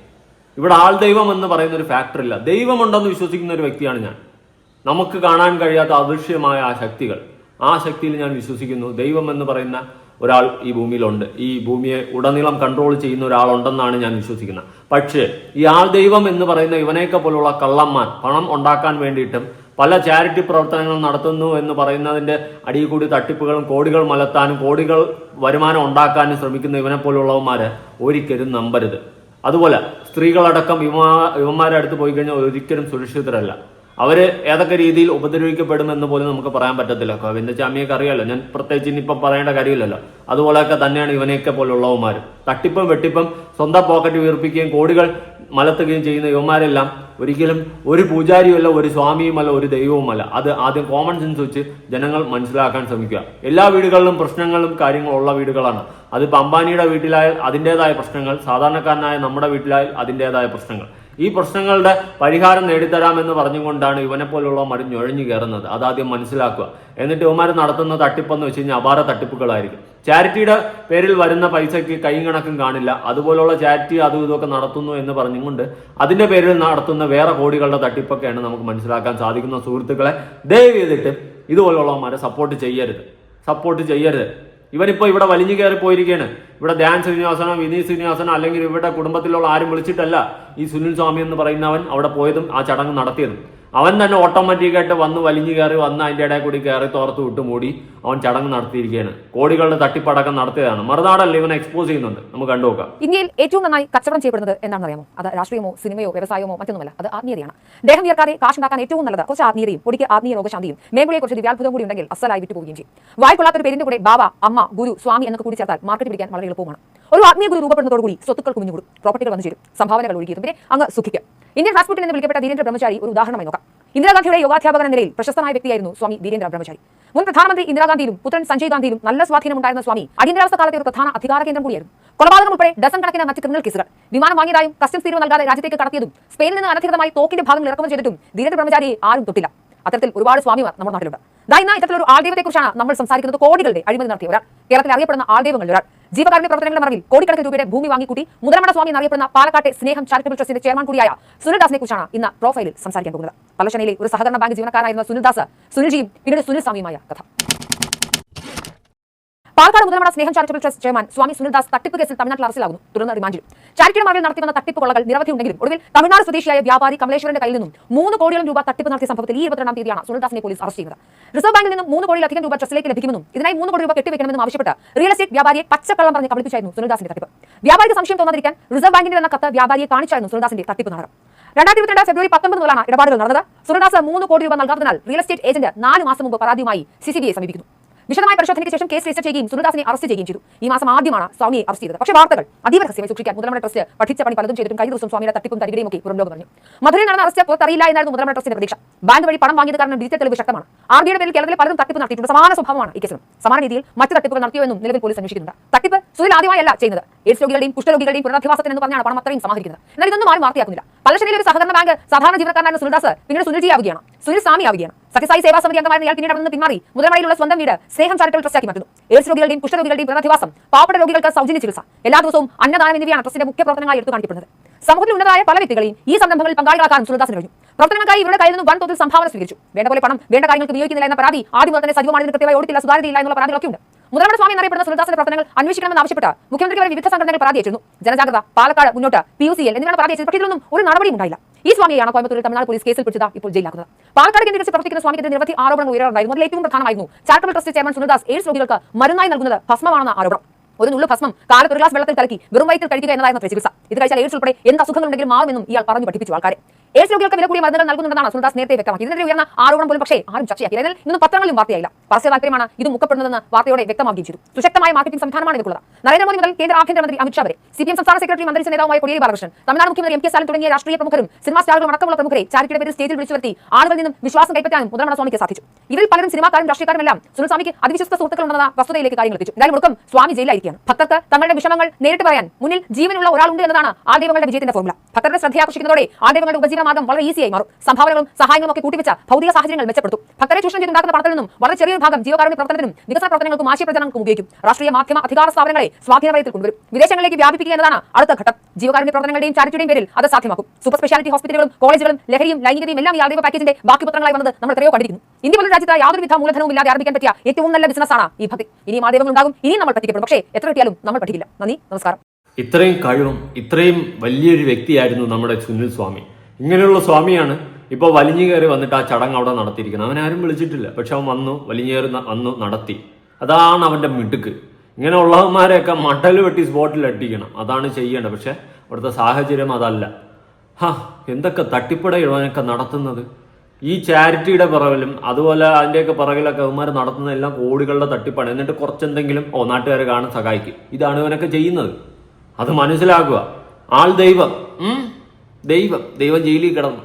ഇവിടെ ആൾ ദൈവം എന്ന് പറയുന്ന ഒരു ഫാക്ടർ ഇല്ല ദൈവമുണ്ടെന്ന് വിശ്വസിക്കുന്ന ഒരു വ്യക്തിയാണ് ഞാൻ നമുക്ക് കാണാൻ കഴിയാത്ത അദൃശ്യമായ ആ ശക്തികൾ ആ ശക്തിയിൽ ഞാൻ വിശ്വസിക്കുന്നു ദൈവം എന്ന് പറയുന്ന ഒരാൾ ഈ ഭൂമിയിലുണ്ട്. ഈ ഭൂമിയെ ഉടനീളം കൺട്രോൾ ചെയ്യുന്ന ഒരാളുണ്ടെന്നാണ് ഞാൻ വിശ്വസിക്കുന്നത്. പക്ഷേ ഈ ആൾ ദൈവം എന്ന് പറയുന്ന ഇവനെയൊക്കെ പോലുള്ള കള്ളന്മാർ പണം ഉണ്ടാക്കാൻ വേണ്ടിയിട്ടും പല ചാരിറ്റി പ്രവർത്തനങ്ങൾ നടത്തുന്നു എന്ന് പറയുന്നതിന്റെ അടിയിൽ കൂടി തട്ടിപ്പുകളും കോടികൾ മലത്താനും കോടികൾ വരുമാനം ഉണ്ടാക്കാനും ശ്രമിക്കുന്ന ഇവനെ പോലുള്ളവന്മാരെ ഒരിക്കലും നമ്പരുത്. അതുപോലെ സ്ത്രീകളടക്കം യുവ ഇവന്മാരെ അടുത്ത് പോയി കഴിഞ്ഞാൽ ഒരിക്കലും സുരക്ഷിതരല്ല. അവർ ഏതൊക്കെ രീതിയിൽ ഉപദ്രവിക്കപ്പെടുമെന്ന് പോലും നമുക്ക് പറയാൻ പറ്റത്തില്ല. ഗോവിന്ദ ചാമിയൊക്കെ അറിയാലോ? ഞാൻ പ്രത്യേകിച്ച് ഇനിയിപ്പം പറയേണ്ട കാര്യമില്ലല്ലോ. അതുപോലെയൊക്കെ തന്നെയാണ് ഇവനെയൊക്കെ പോലുള്ളവന്മാർ. തട്ടിപ്പും വെട്ടിപ്പും സ്വന്തം പോക്കറ്റ് വീർപ്പിക്കുകയും കോടികൾ മലത്തുകയും ചെയ്യുന്ന ഇവന്മാരെല്ലാം ഒരിക്കലും ഒരു പൂജാരിയുമല്ല ഒരു സ്വാമിയുമല്ല ഒരു ദൈവവുമല്ല. അത് ആദ്യം കോമൺ സെൻസ് വെച്ച് ജനങ്ങൾ മനസ്സിലാക്കാൻ ശ്രമിക്കുക. എല്ലാ വീടുകളിലും പ്രശ്നങ്ങളും കാര്യങ്ങളും ഉള്ള വീടുകളാണ്. അതിപ്പോൾ അംബാനിയുടെ വീട്ടിലായാൽ അതിന്റെതായ പ്രശ്നങ്ങൾ സാധാരണക്കാരനായ നമ്മുടെ വീട്ടിലായാൽ അതിന്റെതായ പ്രശ്നങ്ങൾ. ഈ പ്രശ്നങ്ങളുടെ പരിഹാരം നേടിത്തരാമെന്ന് പറഞ്ഞുകൊണ്ടാണ് ഇവനെ പോലുള്ള മറി ഞൊഴഞ്ഞു കയറുന്നത്. അതാദ്യം മനസ്സിലാക്കുക. എന്നിട്ട് ഇവന്മാർ നടത്തുന്ന തട്ടിപ്പെന്ന് വെച്ച് കഴിഞ്ഞാൽ അപാര തട്ടിപ്പുകളായിരിക്കും. ചാരിറ്റിയുടെ പേരിൽ വരുന്ന പൈസയ്ക്ക് കൈയും കണക്കും കാണില്ല. അതുപോലുള്ള ചാരിറ്റി അതും ഇതൊക്കെ നടത്തുന്നു എന്ന് പറഞ്ഞുകൊണ്ട് അതിന്റെ പേരിൽ നടത്തുന്ന വേറെ കോടികളുടെ തട്ടിപ്പൊക്കെയാണ് നമുക്ക് മനസ്സിലാക്കാൻ സാധിക്കുന്ന സുഹൃത്തുക്കളെ ദയവ് ചെയ്തിട്ട് ഇതുപോലുള്ളവന്മാരെ സപ്പോർട്ട് ചെയ്യരുത്. സപ്പോർട്ട് ചെയ്യരുത്. ഇവനിപ്പോ ഇവിടെ വലിഞ്ഞു കയറി പോയിരിക്കുകയാണ് ഇവിടെ ധ്യാൻ ശ്രീനിവാസനോ വിനീത് ശ്രീനിവാസനോ അല്ലെങ്കിൽ ഇവരുടെ കുടുംബത്തിലുള്ള ആരും വിളിച്ചിട്ടല്ല ഈ സുനിൽ സ്വാമി എന്ന് പറയുന്നവൻ അവിടെ പോയതും ആ ചടങ്ങ് നടത്തിയതും. അവൻ തന്നെ ഓട്ടോമാറ്റിക്കായിട്ട് വന്ന് വലിഞ്ഞു കയറി വന്ന് അതിന്റെ ഇടയിൽ കൂടി കയറി തോർത്ത് വിട്ട് മൂടി അവൻ ചടങ്ങ് നടത്തിയിരിക്കുകയാണ്. കോടികളുടെ തട്ടിപ്പടക്കം നടത്തിയതാണ്. മറുനാടല്ല ഇവനെ എക്സ്പോസ് ചെയ്യുന്നുണ്ട്. നമുക്ക് കണ്ടുനോക്കാം ഇന്ത്യയിൽ ഏറ്റവും നന്നായി കച്ചവടം ചെയ്യപ്പെടുന്നത് എന്താണെന്ന് അറിയാമോ അത് രാഷ്ട്രീയമോ സിനിമയോ വ്യവസായമോ മറ്റൊന്നുമല്ല. അത് ആത്മീയതയാണ്. ദേഹം വിയർക്കാതെ കാശുണ്ടാക്കാൻ ഏറ്റവും നല്ലത് കുറച്ച് ആത്മീയതയും പൊടിക്ക് ആത്മീയ രോഗശാന്തിയും മേഖലയെ കുറച്ച് ദിവ്യാത്ഭുതം കൂടി ഉണ്ടെങ്കിൽ അസലായി വിട്ടു പോവുകയും ചെയ്യും. വായ്പൊള്ളാത്തൊരു പേരിന്റെ കൂടെ ബാബ അമ്മ ഗുരു സ്വാമി എന്നൊക്കെ കൂടി ചേർത്താൽ മാർക്കറ്റ് പിടിക്കാൻ വളരെ എളുപ്പമാണ് ഒരു ആത്മീയ ഗുരു രൂപപ്പെടുന്നതോടുകൂടി സ്വത്തുക്കൾ കുഞ്ഞുകൂടും പ്രോപ്പർട്ടികൾ വന്നു ചേരും. സംഭാവനകൾ ഒഴുകിയതും പിന്നെ അങ്ങ് സുഖിക്കും. ഇന്ത്യൻ ഹാസ്പിറ്റൽ എന്ന് വിളിക്കപ്പെട്ട ധീരേന്ദ്ര ബ്രഹ്മചാരി ഒരു ഉദാഹരണമായി നോക്കാം. ഇന്ദിരാഗാന്ധിയുടെ യോഗാധ്യാപകൻ എന്ന നിലയിൽ പ്രശസ്തമായ വ്യക്തിയായിരുന്നു സ്വാമി വീരേന്ദ്ര ബ്രഹ്മചാരി. മുൻ പ്രധാനമന്ത്രി ഇന്ദിരാഗാന്ധിയിലും പുത്രൻ സഞ്ജയ് ഗാന്ധിയിലും നല്ല സ്വാധീനമുണ്ടായിരുന്ന സ്വാമി അടിയന്തരാവസ്ഥ കാലത്തെ ഒരു പ്രധാന അധികാര കേന്ദ്രം കൂടിയായിരുന്നു. കൊലപാതകം ഉൾപ്പെടെ ഡസൻ കണക്കിന് മറ്റ് ക്രിമിനൽ കേസുകൾ. വിമാനം വാങ്ങിയതായും കസ്റ്റംസ് തീരുവ നൽകാതെ രാജ്യത്തേക്ക് കടത്തിയതും സ്പെയിനിൽ നിന്ന് അനധികൃതമായി തോക്കിന്റെ ഭാഗങ്ങൾ ഇറക്കുമതി ചെയ്തിട്ടും വീരേന്ദ്ര ബ്രഹ്മചാരിയെ ആരും തൊട്ടില്ല. അത്തരത്തിൽ ഒരുപാട് സ്വാമിമാർ നമ്മുടെ നാട്ടിലുണ്ട്. ദാ ഇന്ന് ഇത്തരത്തിലൊരു ആൾദൈവത്തെക്കുറിച്ചാണ് നമ്മൾ സംസാരിക്കുന്നത്. കോടികളുടെ അഴിമതി നടത്തിയ ഒരാൾ. കേരളത്തിൽ അറിയപ്പെടുന്ന ആൾദൈവങ്ങളിൽ ഒരാൾ. ജീവകാരുണ്യ പ്രവർത്തനങ്ങളുടെ മറവിൽ കോടിക്കണക്കിന് രൂപയുടെ ഭൂമി വാങ്ങിക്കൂട്ടി മുതലമട സ്വാമി എന്നറിയപ്പെടുന്ന പാലക്കാട്ടെ സ്നേഹം ചാരിറ്റബിൾ ട്രസ്റ്റിന്റെ ചെയർമാൻ കൂടിയായ സുനിൽദാസിനെ കുറിച്ചാണ് ഇന്ന് പ്രൊഫൈലിൽ സംസാരിക്കാൻ പോകുന്നത്. പല്ലശനയിലെ ഒരു സഹകരണ ബാങ്ക് ജീവനക്കാരായിരുന്ന സുനിൽദാസ് സുനിൽജിയും പിന്നീട് സുനിൽ സ്വാമിയുമായ കഥ. Palakkad Muthalamada Sneham charitable trust chairman Swami Sunildas തട്ടിപ്പ് കേസിൽ തമിഴ്നാട്ടിൽ അറസ്റ്റിലാകുന്നു. തുടർന്ന് റിമാൻഡിൽ. ചാരിറ്റിയുടെ മാവിൽ നടത്തി വന്ന തട്ടിപ്പ് കൊള്ളകൾ നിരവധി ഉണ്ടെങ്കിലും ഒടുവിൽ തമിഴ്നാട് സ്വദേശിയായ വ്യാപാരി കമലേശ്വരന്റെ കയ്യിൽ നിന്നും മൂന്ന് കോടിയോളം രൂപ തട്ടിപ്പ് നടത്തിയ സംഭവത്തിൽ ഈ ഇരുപത്തിരണ്ടാം തീയതിയാണ് സുനിൽദാസിനെ പോലീസ് അറസ്റ്റ് ചെയ്തത്. റിസർവ് ബാങ്കിൽ നിന്നും മൂന്ന് കോടിയിലധികം രൂപ ട്രസ്റ്റിലേക്ക് ലഭിക്കുമെന്നും ഇതിനായി മൂന്ന് കോടി രൂപ കെട്ടിവെക്കണമെന്നും ആവശ്യപ്പെട്ട് റിയൽ എസ്റ്റേറ്റ് വ്യാപാരിയെ പച്ചക്കള്ളം പറഞ്ഞ് കബളിപ്പിച്ചായിരുന്നു സുനിൽദാസിന്റെ തട്ടിപ്പ്. വ്യാപാരിക്ക് സംശയം തോന്നാതിരിക്കാൻ റിസർവ് ബാങ്കിന്റെ എന്ന കത്ത് വ്യാപാരിയെ കാണിച്ചായിരുന്നു സുനിൽദാസിന്റെ തട്ടിപ്പ് നാടകം രണ്ടായിരത്തി ഇരുപത്തിരണ്ട് ഫെബ്രുവരി പത്തൊമ്പത് മുതലാണ് ഇടപാടുകൾ നടന്നത്. സുനിൽദാസ് മൂന്ന് കോടി രൂപ നൽകാത്തതിനാൽ റിയൽ എസ്റ്റേറ്റ് ഏജന്റ് നാല് മാസം മുമ്പ് പരാതിയുമായി സി സി സമീപിക്കുന്നു. വിശദമായ പരിശോധനയ്ക്ക് ശേഷം കേസ് രജിസ്റ്റർ ചെയ്യുകയും സുനിദാസിനെ അറസ്റ്റ് ചെയ്യുകയും ചെയ്തു. ഈ മാസം ആദ്യമാണ് സ്വാമിയെ അറസ്റ്റ് ചെയ്തത്. പക്ഷേ വാർത്തകൾ അതീവ രഹസ്യമായി സൂക്ഷിക്കാൻ മുതലമട ട്രസ്റ്റ് പഠിച്ച പണി പലതും ചെയ്തിട്ടും കഴിഞ്ഞ ദിവസം സ്വാമിയുടെ തട്ടിപ്പും തരികയും ഒക്കെ പുറം ലോകം പറഞ്ഞു മധുരയിൽ നടന്ന അറസ്റ്റ് പുറത്തറിയില്ല എന്നായിരുന്നു മുതലമട ട്രസ്റ്റിന്റെ പ്രതീക്ഷ. ബാങ്ക് വഴി പണം വാങ്ങിയത് കാരണം ഡിജിറ്റൽ തെളിവ് ശക്തമാണ്. ആർ ബിയുടെ പേരിൽ കേരളത്തിൽ പലതും തട്ടിപ്പ് നടത്തിയിട്ടുണ്ട്. സമാന സ്വഭാവമാണ് ഈ കേസിലും. സമാന രീതിയിൽ മറ്റ് തട്ടിപ്പുകൾ നടത്തിയോ എന്നും നിലവിൽ പോലീസ് അന്വേഷിക്കുന്നുണ്ട്. തട്ടിപ്പ് സുനിൽ ആദ്യമായല്ല ചെയ്യുന്നത്. എയ്ഡ്സ് രോഗികളുടെയും കുഷ്ഠരോഗികളുടെയും പുനരധിവാസത്തിനെന്ന് പറഞ്ഞാണ് പണം അത്രയും സമാഹരിക്കുന്നത്. എന്നാൽ ഇതൊന്നും ആരും വാർത്തയാക്കുന്നില്ല. പലശ്ശേരിയിലെ ഒരു സഹകരണ ബാങ്ക് സാധാരണ ജീവനക്കാരനായ സുനിൽദാസ് പിന്നീട് സുനിൽജി ആവുകയാണ് സുനിൽ സ്വാമി ആവുകയാണ് സത്യസായി സേവാ സമിതി അംഗമായ ഇയാൾ പിന്നീട് അവിടെ നിന്ന് പിന്മാറി. മുതലമടയിലുള്ള സ്വന്തം വീട് സ്നേഹം ചാരിറ്റബിൾ ട്രസ്റ്റ് ആക്കി മാറ്റുന്നു. എയ്ഡ്സ് രോഗികളുടെയും കുഷ്ഠരോഗികളുടെയും പുനരധിവാസം പാവപ്പെട്ട രോഗികൾക്ക് സൗജന്യ ചികിത്സ. എല്ലാ ദിവസവും അന്നദാനം എന്നിവയാണ് ട്രസ്റ്റിന്റെ മുഖ്യ പ്രവർത്തനങ്ങളായി എടുത്തു കാണിക്കപ്പെടുന്നത്. സമൂഹത്തിൽ ഉന്നതരായ പല വ്യക്തികളെയും ഈ സംരംഭങ്ങളിൽ പങ്കാളികളാക്കാൻ സുനിൽദാസിന് കഴിഞ്ഞു. പ്രവർത്തനങ്ങൾക്കായി ഇവരുടെ കയ്യിൽ നിന്ന് വൻ തോതിൽ സംഭാവന സ്വീകരിച്ചു. വേണ്ട പോലെ പണം വേണ്ട കാര്യങ്ങൾക്ക് ഉപയോഗിക്കുന്നില്ല എന്ന പരാതി ആദ്യം തന്നെ സജീവമാണെന്ന് കൃത്യമായി ഓടിക്കില്ല സുതാര്യതയില്ല എന്നുള്ള പരാതികളൊക്കെ ഉണ്ട് മുതലമട സ്വാമി എന്നറിയപ്പെടുന്ന സുനിദാസിന്റെ പ്രവർത്തനങ്ങൾ അന്വേഷിക്കണമെന്ന് ആവശ്യപ്പെട്ട് മുഖ്യമന്ത്രി വരെ വിവിധ സംഘടനകൾ പരാതി അയച്ചിരുന്നു ജനജാഗ്രത പാലക്കാട് മുന്നോട്ട് പി യു സി എൽ എന്നിവയാണ് പരാതി അയച്ചത് പക്ഷേ ഒരു നടപടിയും ഉണ്ടായില്ല. ഈ സ്വാമിയാണ് കോയമ്പത്തൂരിൽ തമിഴ്നാട് പോലീസ് കേസിൽ പിടിച്ചത് ഇപ്പോൾ ജയിലാക്കുന്നത് പാലക്കാട് കേന്ദ്രീകരിച്ച് പ്രവർത്തിക്കുന്ന സ്വാമിക്കെതിരെ നിരവധി ആരോപണങ്ങൾ ഉയരാറുണ്ടായിരുന്നു. അതിൽ ഏറ്റവും പ്രധാനമായിരുന്നു charitable trust chairman Sunidas AIDS രോഗികൾക്ക് മരുന്നായി നൽകുന്നത് ഭസ്മമാണെന്ന ആരോപണം. ഒരു നുള്ളു ഭസ്മം കാലത്ത് ഒരു ഗ്ലാസ് വെള്ളത്തിൽ കലക്കി വെറും വയറ്റിൽ കഴിക്കുക എന്നതായിരുന്നു ചികിത്സ. ഇത് കഴിച്ചാൽ എയ്ഡ്സ് ഉൾപ്പെടെ എന്ത് അസുഖങ്ങളുണ്ടെങ്കിലും മാറുമെന്നും ഇയാൾ പറഞ്ഞു പഠിപ്പിച്ചു ആൾക്കാരെ. എയ്ഡ്സ് രോഗികൾക്ക് വില കൂടിയ മരുന്നുകൾ നൽകുന്നുണ്ടെന്നാണ് സുൽദാസ് നേരത്തെ വ്യക്തമാക്കി. ഇതിനെതിരെ ഉയർന്ന ആരോപണം പോലും പക്ഷേ ആരും ചർച്ചയാക്കിയില്ല എന്നാൽ ഇന്നും പത്രങ്ങളിലും വാർത്തയായില്ല. പരസ്യ താല്പര്യമാണ് ഇത് മുക്കപ്പെടുന്നതെന്ന് വാർത്തയോടെ വ്യക്തമാക്കുകയും ചെയ്തു. സുശക്തമായ മാർക്കറ്റിംഗ് സംവിധാനമാണ് ഇതിലുള്ളത് നരേന്ദ്രമോദി മുതൽ കേന്ദ്ര ആഭ്യന്തരമന്ത്രി അമിത്ഷാ വരെ സി പി എം സംസ്ഥാന സെക്രട്ടറി മന്ത്രി നേതാവുമായ കൊടിയേരി ബാലകൃഷ്ണൻ തമിഴ്നാട് മുഖ്യമന്ത്രി എം കെ സ്റ്റാലിൻ തുടങ്ങിയ രാഷ്ട്രീയ പ്രമുഖരും സിനിമാ സ്റ്റാറുകളും അടക്കമുള്ള പ്രമുഖരെ ചാരിറ്റിയുടെ പേരിൽ സ്റ്റേജിൽ വിളിച്ചു വരുത്തി ആളുകളിൽ നിന്നും വിശ്വാസം കൈപ്പറ്റാനും മുതലമണ സ്വാമിക്ക് സാധിച്ചു. ഇതിൽ പലരും സിനിമാക്കാരും രാഷ്ട്രീയക്കാരും എല്ലാം സുനിൽ സ്വാമിക്ക് അതിവിശ്വസ്ത സുഹൃത്തുക്കളുണ്ടെന്ന വസ്തുതയിലേക്ക് കാര്യങ്ങൾ എത്തിച്ചു. എന്തായാലും ഒടുക്കം സ്വാമി ജയിലായിരിക്കുകയാണ് ഭക്തർക്ക് തങ്ങളുടെ വിഷമങ്ങൾ നേരിട്ട് പറയാൻ മുന്നിൽ ജീവനുള്ള ഒരാളുണ്ട് എന്നതാണ് ആദൈവങ്ങളുടെ വിജയത്തിന്റെ ഫോർമുല ഭക്തരുടെ ശ്രദ്ധയാകർഷിക്കുന്നതോടെ ആദൈവങ്ങളുടെ ഉപജീവന മാർഗം വളരെ ഈസിയായി മാറും. സംഭാവനകളും സഹായങ്ങളും ഒക്കെ കൂട്ടിവെച്ച ഭൗതിക സാഹചര്യങ്ങൾ മെച്ചപ്പെടുത്തും. ഭക്തരെ ചൂഷണം ചെയ്തുണ്ടാക്കുന്ന പണത്തിൽ നിന്നും വളരെ ചെറിയൊരു ഭാഗം ജീവകാരുണ്യ പ്രവർത്തനത്തിനും വികസന പ്രവർത്തനങ്ങൾക്കും ആശയ പ്രചരണങ്ങൾക്കും ഉപയോഗിക്കും. രാഷ്ട്രീയ മാധ്യമ അധികാര സ്ഥാപനങ്ങളെ സ്വാധീനമായി കൊണ്ടുവരും. വിദേശങ്ങളിലേക്ക് വ്യാപിപ്പിക്കുക എന്നതാണ് അടുത്ത ഘട്ടം. ജീവകാരുണ്യ പ്രവർത്തനങ്ങളുടെയും ചാരിറ്റിയുടെയും പേരിൽ അത് സാധ്യമാക്കും. സൂപ്പർ സ്പെഷ്യാലിറ്റി ഹോസ്പിറ്റലുകളും കോളേജുകളും ലഹരിയും ലൈംഗികതയും എല്ലാം ഈ ആദൈവ പാക്കേജിന്റെ ബാക്കി പത്രങ്ങളായി വന്നത് നമ്മൾ എത്രയോ കണ്ടിരിക്കുന്നു ഇന്ത്യ പോലുള്ള രാജ്യത്ത് യാതൊരുവിധ മൂലധനവും ഇല്ലാതെ ആരംഭിക്കാൻ പറ്റിയ ഏറ്റവും നല്ല ബിസിനസ്സാണ് ഈ ഭക്തി. ഇനിയും ആദൈവങ്ങൾ ഉണ്ടാകും. ഇനിയും നമ്മൾ പറ്റിക്കപ്പെടും പക്ഷേ എത്ര കിട്ടിയാലും നമ്മൾ പഠിക്കില്ല. നന്ദി നമസ്കാരം. ഇത്രയും കഴിവും ഇത്രയും വലിയൊരു വ്യക്തിയായിരുന്നു നമ്മുടെ സുനിൽ സ്വാമി. ഇങ്ങനെയുള്ള സ്വാമിയാണ് ഇപ്പോൾ വലിഞ്ഞു കയറി വന്നിട്ട് ആ ചടങ്ങ് അവിടെ നടത്തിയിരിക്കുന്നത്. അവൻ ആരും വിളിച്ചിട്ടില്ല. പക്ഷെ അവൻ വന്നു വലിഞ്ഞു കയറി വന്നു നടത്തി. അതാണ് അവന്റെ മിടുക്ക്. ഇങ്ങനെ ഉള്ളവന്മാരെയൊക്കെ മട്ടൽ വെട്ടി സ്പോട്ടിൽ അട്ടിക്കണം അതാണ് ചെയ്യേണ്ടത്. പക്ഷെ അവിടുത്തെ സാഹചര്യം അതല്ല. ഹാ എന്തൊക്കെ തട്ടിപ്പടയിടവനൊക്കെ നടത്തുന്നത്? ഈ ചാരിറ്റിയുടെ പിറകിലും അതുപോലെ അതിന്റെയൊക്കെ പിറകിലൊക്കെ അവന്മാർ നടത്തുന്ന എല്ലാം കോടികളുടെ തട്ടിപ്പാണ്. എന്നിട്ട് കുറച്ചെന്തെങ്കിലും ഓ നാട്ടുകാരെ കാണാൻ സഹായിക്കും. ഇതാണ് ഇവനൊക്കെ ചെയ്യുന്നത്. അത് മനസ്സിലാക്കുക. ആൾ ദൈവം. ദൈവം. ദൈവം ജയിലിൽ കിടന്നു.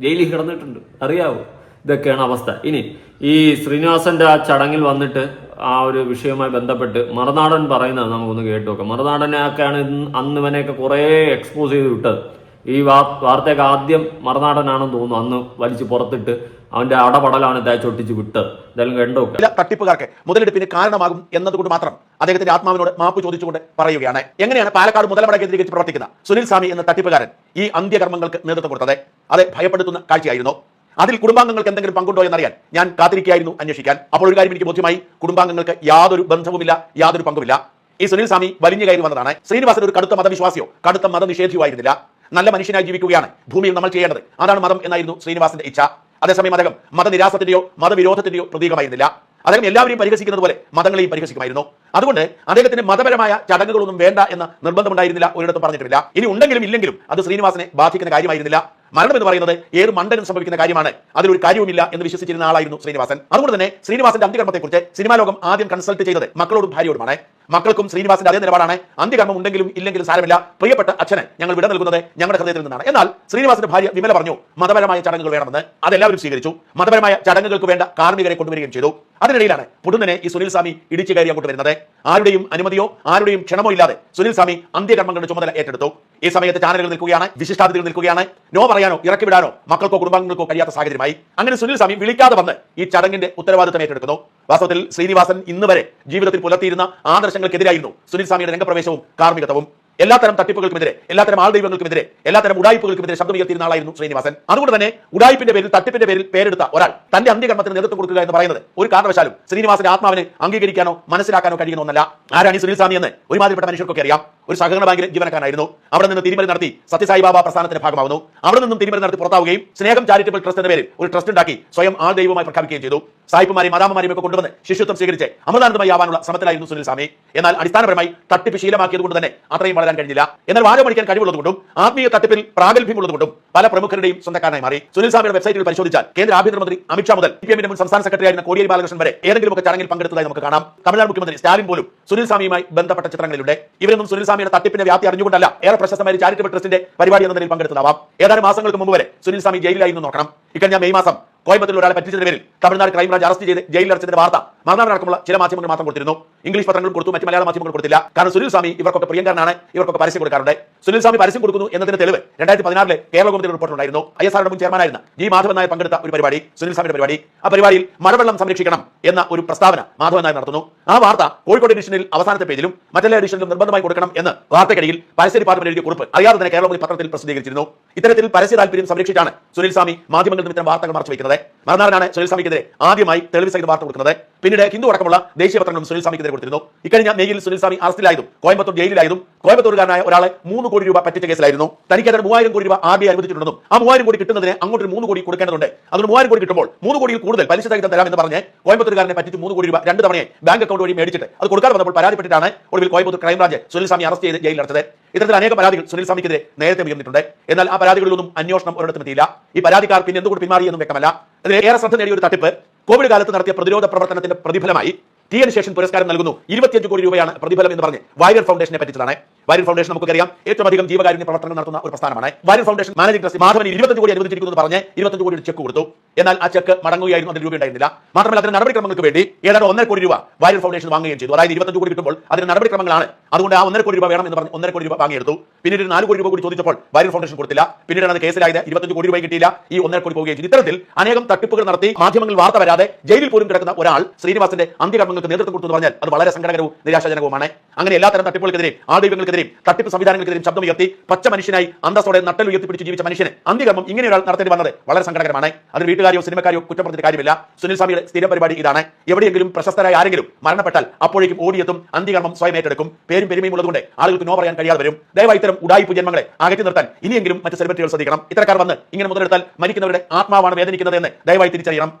ജയിലിൽ കിടന്നിട്ടുണ്ട്. അറിയാവോ? ഇതൊക്കെയാണ് അവസ്ഥ. ഇനി ഈ ശ്രീനിവാസന്റെ ആ ചടങ്ങിൽ വന്നിട്ട് ആ ഒരു വിഷയവുമായി ബന്ധപ്പെട്ട് മറുനാടൻ പറയുന്നത് നമുക്കൊന്ന് കേട്ടു നോക്കാം. മറുനാടനെയൊക്കെയാണ് അന്ന് ഇവനെയൊക്കെ കുറേ എക്സ്പോസ് ചെയ്ത് വിട്ടത്. ഈ വാ വാർത്തയൊക്കെ ആദ്യം മറുനാടനാണെന്ന് തോന്നുന്നു. അന്ന് വലിച്ചു പുറത്തിട്ട് അവന്റെ അടപടലാണ് തേച്ചൊട്ടിച്ച് വിട്ടത്. എന്തായാലും കണ്ടോ ചില തട്ടിപ്പുകാർക്ക് മുതലെടുപ്പിന് കാരണമാകും എന്നതുകൊണ്ട് മാത്രം അദ്ദേഹത്തിന്റെ ആത്മാവിനോട് മാപ്പ് ചോദിച്ചുകൊണ്ട് പറയുകയാണ്. എങ്ങനെയാണ് പാലക്കാട് മുതലമട കേന്ദ്രീകരിച്ച് പ്രവർത്തിക്കുന്ന സുനിൽ സ്വാമി എന്ന തട്ടിപ്പുകാരൻ ഈ അന്ത്യകർമ്മങ്ങൾക്ക് നേതൃത്വം കൊടുത്തത്? അത് ഭയപ്പെടുത്തുന്ന കാഴ്ചയായിരുന്നു. അതിൽ കുടുംബാംഗങ്ങൾക്ക് എന്തെങ്കിലും പങ്കുണ്ടോ എന്നറിയാൻ ഞാൻ കാത്തിരിക്കുകയായിരുന്നു അന്വേഷിക്കാൻ. അപ്പോൾ ഒരു കാര്യം എനിക്ക് ബോധ്യമായി കുടുംബാംഗങ്ങൾക്ക് യാതൊരു ബന്ധവുമില്ല യാതൊരു പങ്കുമില്ല. ഈ സുനിൽ സ്വാമി വലിഞ്ഞു കയറി വന്നതാണ്. ശ്രീനിവാസൻ ഒരു കടുത്ത മതവിശ്വാസിയോ കടുത്ത മതനിഷേധിയുമായിരുന്നില്ല നല്ല മനുഷ്യനായി ജീവിക്കുകയാണ് ഭൂമിയിൽ നമ്മൾ ചെയ്യേണ്ടത്. അതാണ് മതം എന്നായിരുന്നു ശ്രീനിവാസന്റെ ഇച്ഛ. അതേസമയം അദ്ദേഹം മതനിരാസത്തിന്റെയോ മതവിരോധത്തിന്റെയോ പ്രതീകമായിരുന്നില്ല. അദ്ദേഹം എല്ലാവരെയും പരിഹസിക്കുന്നത് പോലെ മതങ്ങളെയും പരിഹസിക്കുമായിരുന്നു. അതുകൊണ്ട് അദ്ദേഹത്തിന് മതപരമായ ചടങ്ങുകളൊന്നും വേണ്ട എന്ന നിർബന്ധമുണ്ടായിരുന്നില്ല ഒരിടത്തും പറഞ്ഞിട്ടില്ല. ഇനി ഉണ്ടെങ്കിലും ഇല്ലെങ്കിലും അത് ശ്രീനിവാസനെ ബാധിക്കുന്ന കാര്യമായിരുന്നില്ല. മരണം എന്ന് പറയുന്നത് ഏത് മണ്ടനും സംഭവിക്കുന്ന കാര്യമാണ്. അതിലൊരു കാര്യവുമില്ല എന്ന് വിശ്വസിച്ചിരുന്ന ആളായിരുന്നു ശ്രീനിവാസൻ. അതുകൊണ്ട് തന്നെ ശ്രീനിവാസന്റെ അന്ത്യകർമ്മത്തെക്കുറിച്ച് സിനിമാ ലോകം ആദ്യം കൺസൾട്ട് ചെയ്തത് മക്കളോടും ഭാര്യയോടുമാണ്. മക്കൾക്കും ശ്രീനിവാസന്റെ അതേ നിലപാടാണ്. അന്ത്യകർമ്മം ഉണ്ടെങ്കിലും ഇല്ലെങ്കിലും സാരമില്ല. പ്രിയപ്പെട്ട അച്ഛന് ഞങ്ങൾ വിട നൽകുന്നത് ഞങ്ങളുടെ ഹൃദയത്തിൽ നിന്നാണ്. എന്നാൽ ശ്രീനിവാസന്റെ ഭാര്യ വിമല പറഞ്ഞു മതപരമായ ചടങ്ങുകൾ വേണമെന്ന്. അതെല്ലാവരും സ്വീകരിച്ചു. മതപരമായ ചടങ്ങുകൾക്ക് വേണ്ട കാർമ്മികരെ കൊണ്ടുവരികയും ചെയ്തു. അതിനിടയിലാണ് പുടുന്നനെ ഈ സുനിൽ സ്വാമി ഇടിച്ചു കയറി അങ്ങോട്ട് വരുന്നത്. ആരുടെയും അനുമതിയോ ആരുടെയും ക്ഷണമോ ഇല്ലാതെ സുനിൽ സ്വാമി അന്ത്യകർമ്മങ്ങളുടെ ചുമതല ഏറ്റെടുത്തു. ഈ സമയത്ത് ചാനലുകൾ നിൽക്കുകയാണ് വിശിഷ്ടാതിഥികൾ നിൽക്കുകയാണ്. നോ പറയാനോ ഇറക്കി വിടാനോ മക്കൾക്കോ കുടുംബാംഗങ്ങൾക്കോ കഴിയാത്ത സാഹചര്യമായി. അങ്ങനെ സുനിൽ സ്വാമി വിളിക്കാതെ വന്ന് ഈ ചടങ്ങിന്റെ ഉത്തരവാദിത്തം ഏറ്റെടുക്കുന്നു. വാസ്തവത്തിൽ ശ്രീനിവാസൻ ഇന്ന് വരെ ജീവിതത്തിൽ പുലർത്തിയിരുന്ന ആദർശങ്ങൾക്കെതിരായിരുന്നു സുനിൽ സ്വാമിയുടെ രംഗപ്രവേശവും കാർമ്മികത്വവും. എല്ലാത്തരം തട്ടിപ്പുകൾക്കുമെതിരെ എല്ലാത്തരം ആൾദൈവങ്ങൾക്കുമെതിരെ എല്ലാത്തരം ഉടായ്പകൾക്കുമെതിരെ ശബ്ദമുയർത്തിയിരുന്ന ആളായിരുന്നു ശ്രീനിവാസൻ. അതുകൊണ്ട് തന്നെ ഉടായ്പിന്റെ പേരിൽ തട്ടിപ്പിന്റെ പേരിൽ പേരെടുത്ത ഒരാൾ തന്റെ അന്ത്യകർമ്മത്തിന് നേതൃത്വം കൊടുക്കുക എന്ന് പറയുന്നത് ഒരു കാരണവശാലും ശ്രീനിവാസന്റെ ആത്മാവിനെ അംഗീകരിക്കാനോ മനസ്സിലാക്കാനോ കഴിയുന്ന ഒന്നല്ല. ആരാണ് ഈ സുനിൽ സ്വാമി എന്ന് ഒരുമാതിരിപ്പെട്ട മനുഷ്യർക്കൊക്കെ അറിയാം. ഒരു സഹകരണ ബാങ്കിലെ ജീവനക്കാരനായിരുന്നു. അവിടെ നിന്ന് തിരിമറി നടത്തി സത്യസായി ബാബ പ്രസ്ഥാനത്തിന്റെ ഭാഗമാവുന്നു. അവിടെ നിന്നും തിരിമറി നടത്തി പുറത്താവുകയും സ്നേഹം ചാരിറ്റബിൾ ട്രസ്റ്റ് എന്ന പേരിൽ ഒരു ട്രസ്റ്റ് ഉണ്ടാക്കി സ്വയം ആൾ ദൈവമായി പ്രഖ്യാപിക്കുകയും ചെയ്തു. സായിപ്പുമാരെയും മദാമമാരെയും ഒക്കെ കൊണ്ടുവന്ന് ശിശുത്വം സ്വീകരിച്ച് അമൃതാനന്ദമായി ആവാനുള്ള ശ്രമത്തിലായിരുന്നു സുനിൽ സ്വാമി എന്നാൽ അടിസ്ഥാനപരമായി തട്ടിപ്പ് ശീലമാക്കിയത് കൊണ്ട് തന്നെ അത്രയും വളരാൻ കഴിഞ്ഞില്ല. എന്നാൽ വാഴമണിക്കാൻ കഴിവുള്ളതുകൊണ്ടും ആത്മീയ തട്ടിപ്പിൽ പ്രാഗൽഭ്യമുള്ളതുകൊണ്ടും പല പ്രമുഖരുടെയും സ്വന്തക്കാരനായി മാറി. സുനിൽ സ്വാമിയുടെ വെബ്സൈറ്റിൽ പരിശോധിച്ചാൽ കേന്ദ്ര ആഭ്യന്തരമന്ത്രി അമിത്ഷാ മുതൽ പി എമ്മിന്റെ മുൻ സംസ്ഥാന സെക്രട്ടറി ആയിരുന്ന കോടിയേരി ബാലകൃഷ്ണൻ വരെ ഏതെങ്കിലുമൊക്കെ ചടങ്ങിൽ പങ്കെടുത്തതായി നമുക്ക് കാണാം. തമിഴ്നാട് മുഖ്യമന്ത്രി സ്റ്റാലിൻ പോലും സുനിൽ സ്വാമിയുമായി ബന്ധപ്പെട്ട ചിത്രങ്ങളിലുണ്ട്. ഇവരൊന്നും സുനിൽ സ്വാമിയുടെ തട്ടിപ്പിന്റെ വ്യാപ്തി അറിഞ്ഞുകൊണ്ടല്ല ഏറെ പ്രശസ്തമായ ചാരിറ്റബിൾ ട്രസ്റ്റിന്റെ പരിപാടി എന്ന നിലയിൽ പങ്കെടുത്തതാവാം. ഏതാനും മാസങ്ങൾക്ക് മുമ്പ് വരെ സുനിൽ സ്വാമി ജയിലിലായിരുന്നു നോക്കണം ഇക്കഴിഞ്ഞ മെയ് മാസം കോയമ്പത്തൂരിൽ ഒരാളെ പറ്റിച്ചതിന്റെ പേരിൽ തമിഴ്നാട് ക്രൈംബ്രാഞ്ച് അറസ്റ്റ് ചെയ്ത് ജയിലിൽ അടച്ചതിന്റെ വാർത്ത മറുനാടക്കമുള്ള ചില മാധ്യമങ്ങൾ മാത്രം കൊടുത്തിരുന്നു. ഇംഗ്ലീഷ് പത്രങ്ങൾ കൊടുത്തു മറ്റ് മലയാള മാധ്യമങ്ങൾ കൊടുത്തില്ല കാരണം സുനിൽ സ്വാമി ഇവർക്കൊക്കെ പ്രിയങ്കരനാണ് ഇവർക്കൊക്കെ പരസ്യം കൊടുക്കാറുണ്ട്. സുനിൽ സ്വാമി പരസ്യം കൊടുക്കുന്നു എന്നതിന് തെളിവ് രണ്ടായിരത്തി പതിനാറിലെ കേരള കോമിറ്റി റിപ്പോർട്ട് ഉണ്ടായിരുന്നു. ഐ എസ് ആറുടെ മുൻ ചെയർമാനായിരുന്ന ജി മാധവൻ നായർ പങ്കെടുത്ത ഒരു പരിപാടി സുനിൽ സ്വാമിയുടെ പരിപാടി. ആ പരിപാടിയിൽ മഴവെള്ളം സംരക്ഷിക്കണം എന്ന ഒരു പ്രസ്താവന മാധവൻ നായർ നടത്തുന്നു. ആ വാർത്ത കോഴിക്കോട് എഡിഷനിൽ അവസാനത്തെ പേജിലും മറ്റെല്ലാ എഡിഷനിലും നിർബന്ധമായി കൊടുക്കണം എന്ന് വാർത്തക്കിടയിൽ പരസ്യ ഡിപ്പാർട്ട്മെന്റ് എഴുതിയ കുറിപ്പ് അറിയാതെ തന്നെ കേരള പത്രത്തിൽ പ്രസിദ്ധീകരിച്ചിരുന്നു. ഇത്തരത്തിൽ പരസ്യ താല്പര്യം സംരക്ഷിച്ചാണ് സുനിൽ സ്വാമി മാധ്യമങ്ങളിൽ നിമിത്തം വാർത്തകൾ മറച്ചു വയ്ക്കുന്നത്. മറുനാടനാണ് സുനിൽ സ്വാമിക്കെതിരെ ആദ്യമായി തെളിവ് സഹിത വാർത്ത കൊടുക്കുന്നത്. പിന്നീട് ഹിന്ദു അടക്കമുള്ള ദേശീയ പത്രങ്ങളും സുനിൽ സ്വാമിക്കെതിരെ കൊടുത്തിരുന്നു. ഇക്കഴിഞ്ഞ മെയ്യിൽ സുനിൽ സ്വാമി അറസ്റ്റിലായതും കോയമ്പത്തൂർ ജയിലിലായതും കോയമ്പത്തൂർകാരനായ ഒരാളെ മൂന്ന് കോടി രൂപ പറ്റിച്ച കേസിലായിരുന്നു. തനിക്ക് അതിന് മൂവായിരം കോടി രൂപ ആർ ബി അനുവദിച്ചിട്ടുണ്ടെന്നും ആ മൂവായിരം കോടി കിട്ടുന്നതിന് അങ്ങോട്ട് മൂന്ന് കോടി കൊടുക്കേണ്ടതുണ്ട്. അതുകൊണ്ട് മൂവായിരം കോടി കിട്ടുമ്പോൾ മൂന്ന് കോടിയിൽ കൂടുതൽ പലിശ സഹിതം തരാമെന്ന് പറഞ്ഞ് കോയമ്പത്തൂർകാരനെ പറ്റിച്ച് മൂന്ന് കോടി രൂപ രണ്ട് തവണയെ ബാങ്ക് അക്കൗണ്ട് വഴി മേടിച്ചിട്ട് അത് കൊടുക്കാതെ വന്നപ്പോൾ പരാതിപ്പെട്ടിട്ടാണ് ഒടുവിൽ Coimbatore crime branch Sunil Swami arrest ചെയ്ത് ജയിലിൽ അടച്ചത്. ഇത്തരത്തിൽ അനേക പരാതികൾ സുനിൽ സ്വാമിക്കെതിരെ നേരത്തെ ഉയർന്നിട്ടുണ്ട്. എന്നാൽ ആ പരാതികളിലൊന്നും അന്വേഷണം ഒരിടത്തും എത്തിയില്ല. ഈ പരാതിക്കാർ പിന്നെ എന്തുകൊണ്ട് പിന്മാറിയെന്നും വ്യക്തമല്ല. അതിന് ഏറെ ശ്രദ്ധ നേടിയ ഒരു തട്ടിപ്പ് കോവിഡ് കാലത്ത് നടത്തിയ പ്രതിരോധ പ്രവർത്തനത്തിന്റെ പ്രതിഫലമായി ടി എൻ ശേഷൻ പുരസ്കാരം നൽകുന്നു. ഇരുപത്തിയഞ്ച് കോടി രൂപയാണ് പ്രതിഫലം എന്ന് പറഞ്ഞ് വാര്യർ ഫൗണ്ടേഷനെ പറ്റിച്ചതാണ്. വാര്യർ ഫൗണ്ടേഷൻ നമുക്കറിയാം ഏറ്റവും അധികം ജീവകാരുണ്യ പ്രവർത്തനങ്ങൾ നടത്തുന്ന ഒരു പ്രസ്ഥാനമാണ്. Warrier foundation managing trust Madhavan ഇരുപത്തഞ്ച് കോടി അനുവദിച്ചിരിക്കുന്നു പറഞ്ഞ് ഇരുപത്തഞ്ച് കോടി ചെക്ക് കൊടുത്തു. എന്നാൽ ആ ചെക്ക് മടങ്ങുകയായിരുന്നു അതിന് രൂപ ഉണ്ടായിരുന്നില്ല. മാത്രമല്ല അതിന് നടപടിക്രമങ്ങൾക്ക് വേണ്ടി ഏതാണ്ട് ഒന്നര കോടി രൂപ വാര്യർ ഫൗണ്ടേഷൻ വാങ്ങുകയും ചെയ്തു. അതായത് ഇരുപത്തഞ്ച് കോടി കിട്ടുമ്പോൾ അതിന് നടപടിക്രമങ്ങളാണ്. അതുകൊണ്ട് ആ ഒന്നര കോടി രൂപ വേണം എന്ന് പറഞ്ഞ് ഒന്നര കോടി രൂപ വാങ്ങിയെടുത്തു. പിന്നീട് നാല് കോടി രൂപ കൂടി ചോദിച്ചപ്പോൾ വാര്യർ ഫൗണ്ടേഷൻ കൊടുത്തില്ല. പിന്നീട് അത് കേസിലായത് ഇരുപത്തഞ്ച് കോടി രൂപ കിട്ടിയില്ല. ഈ ഒന്നര കോടി പോവുകയും ചെയ്തു. ഇത്തരത്തിൽ അനേകം തട്ടിപ്പുകൾ നടത്തി മാധ്യമങ്ങളിൽ വാർത്ത വരാതെ ജയിലിൽ പോലും കിടക്കുന്ന ഒരാൾ ശ്രീനിവാസന്റെ അന്ത്യകർമ്മങ്ങൾക്ക് നേതൃത്വം കൊടുത്തു പറഞ്ഞാൽ അത് വളരെ സങ്കടകരവും നിരാശാജനകവുമാണ്. അങ്ങനെ എല്ലാത്തരം തട്ടിപ്പുകൾക്കെതിരെയും ആദൈവങ്ങൾക്കെതിരെയും തട്ടിപ്പ് സംവിധാനങ്ങൾക്കെതിരെയും ശബ്ദം ഉയർത്തി പച്ച മനുഷ്യനായി അന്തസ്സോടെ നട്ടൽ ഉയർത്തിപ്പിടിച്ച് ജീവിച്ച മനുഷ്യന് അന്ത്യകർമ്മം ഇങ്ങനെ ഒരാൾ നടത്തേണ്ടി വന്നത് വളരെ സങ്കടകരമാണ് അത് വീട്ടുകാരെയോ സിനിമക്കാരെയോ കുറ്റം കാര്യമില്ല. സുനിൽ സ്വാമിയുടെ സ്ഥിര പരിപാടി ഇതാണ്. എവിടെയെങ്കിലും പ്രശസ്തരായ ആരെങ്കിലും മരണപ്പെട്ടാൽ അപ്പോഴേക്കും ഓടിയെത്തും അന്ത്യകർമ്മം സ്വയം ഏറ്റെടുക്കും. പേരും പെരുമയും ഉള്ളതുകൊണ്ട് ആളുകൾക്ക് നോ പറയാൻ കഴിയാതെ വരും. ദയവായി ഇത്തരം ഉടായിപ്പ് ജന്മങ്ങളെ അകറ്റി നിർത്താൻ ഇനിയെങ്കിലും മറ്റ് സെലിബ്രിറ്റികൾ ശ്രദ്ധിക്കണം. ഇത്തരക്കാർ വന്ന് ഇങ്ങനെ മുതലെടുത്താൽ മരിക്കുന്നവരുടെ ആത്മാവാണ് വേദനിക്കുന്നത് എന്ന് ദയവായി തിരിച്ചറിയണം.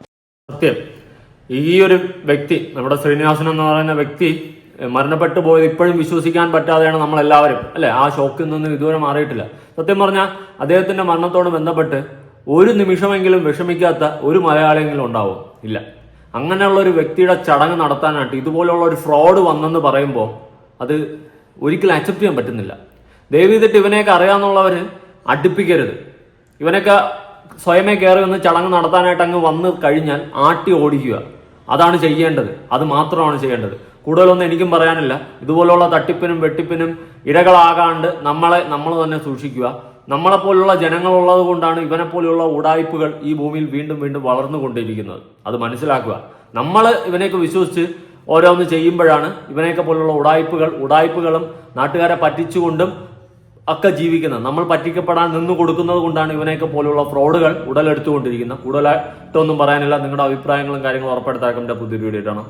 സത്യം. ഈ ഒരു വ്യക്തി നമ്മുടെ ശ്രീനിവാസൻ എന്ന് പറയുന്ന വ്യക്തി മരണപ്പെട്ടു പോയത് ഇപ്പോഴും വിശ്വസിക്കാൻ പറ്റാതെയാണ് നമ്മളെല്ലാവരും. അല്ലെ? ആ ഷോക്കിൽ നിന്നും ഇതുവരെ മാറിയിട്ടില്ല. സത്യം പറഞ്ഞാൽ അദ്ദേഹത്തിന്റെ മരണത്തോട് ബന്ധപ്പെട്ട് ഒരു നിമിഷമെങ്കിലും വിഷമിക്കാത്ത ഒരു മലയാളിയെങ്കിലും ഉണ്ടാവും. ഇല്ല. അങ്ങനെയുള്ള ഒരു വ്യക്തിയുടെ ചടങ്ങ് നടത്താനായിട്ട് ഇതുപോലെയുള്ള ഒരു ഫ്രോഡ് വന്നെന്ന് പറയുമ്പോൾ അത് ഒരിക്കലും അക്സെപ്റ്റ് ചെയ്യാൻ പറ്റുന്നില്ല. ദയവ് ചെയ്തിട്ട് ഇവനെയൊക്കെ അറിയാമെന്നുള്ളവർ അടുപ്പിക്കരുത്. ഇവനൊക്കെ സ്വയമേ കയറി വന്ന് ചടങ്ങ് നടത്താനായിട്ട് അങ്ങ് വന്ന് കഴിഞ്ഞാൽ ആട്ടി ഓടിക്കുക. അതാണ് ചെയ്യേണ്ടത്. അത് മാത്രമാണ് ചെയ്യേണ്ടത്. കൂടുതലൊന്നും എനിക്കും പറയാനില്ല. ഇതുപോലുള്ള തട്ടിപ്പിനും വെട്ടിപ്പിനും ഇരകളാകാണ്ട് നമ്മളെ നമ്മൾ തന്നെ സൂക്ഷിക്കുക. നമ്മളെപ്പോലുള്ള ജനങ്ങളുള്ളത് കൊണ്ടാണ് ഇവനെ പോലെയുള്ള ഉടായ്പകൾ ഈ ഭൂമിയിൽ വീണ്ടും വീണ്ടും വളർന്നുകൊണ്ടിരിക്കുന്നത്. അത് മനസ്സിലാക്കുക. നമ്മൾ ഇവനെയൊക്കെ വിശ്വസിച്ച് ഓരോന്ന് ചെയ്യുമ്പോഴാണ് ഇവനെയൊക്കെ പോലുള്ള ഉടായ്പകൾ ഉടായ്പകളും നാട്ടുകാരെ പറ്റിച്ചുകൊണ്ടും ഒക്കെ ജീവിക്കുന്നത്. നമ്മൾ പറ്റിക്കപ്പെടാൻ നിന്ന് കൊടുക്കുന്നത് കൊണ്ടാണ് ഇവനെയൊക്കെ പോലുള്ള ഫ്രോഡുകൾ ഉടലെടുത്തുകൊണ്ടിരിക്കുന്നത്. കൂടുതലായിട്ടൊന്നും പറയാനില്ല. നിങ്ങളുടെ അഭിപ്രായങ്ങളും കാര്യങ്ങളും ഉറപ്പെടുത്താക്കേണ്ട പുതിയൊരു വീഡിയോ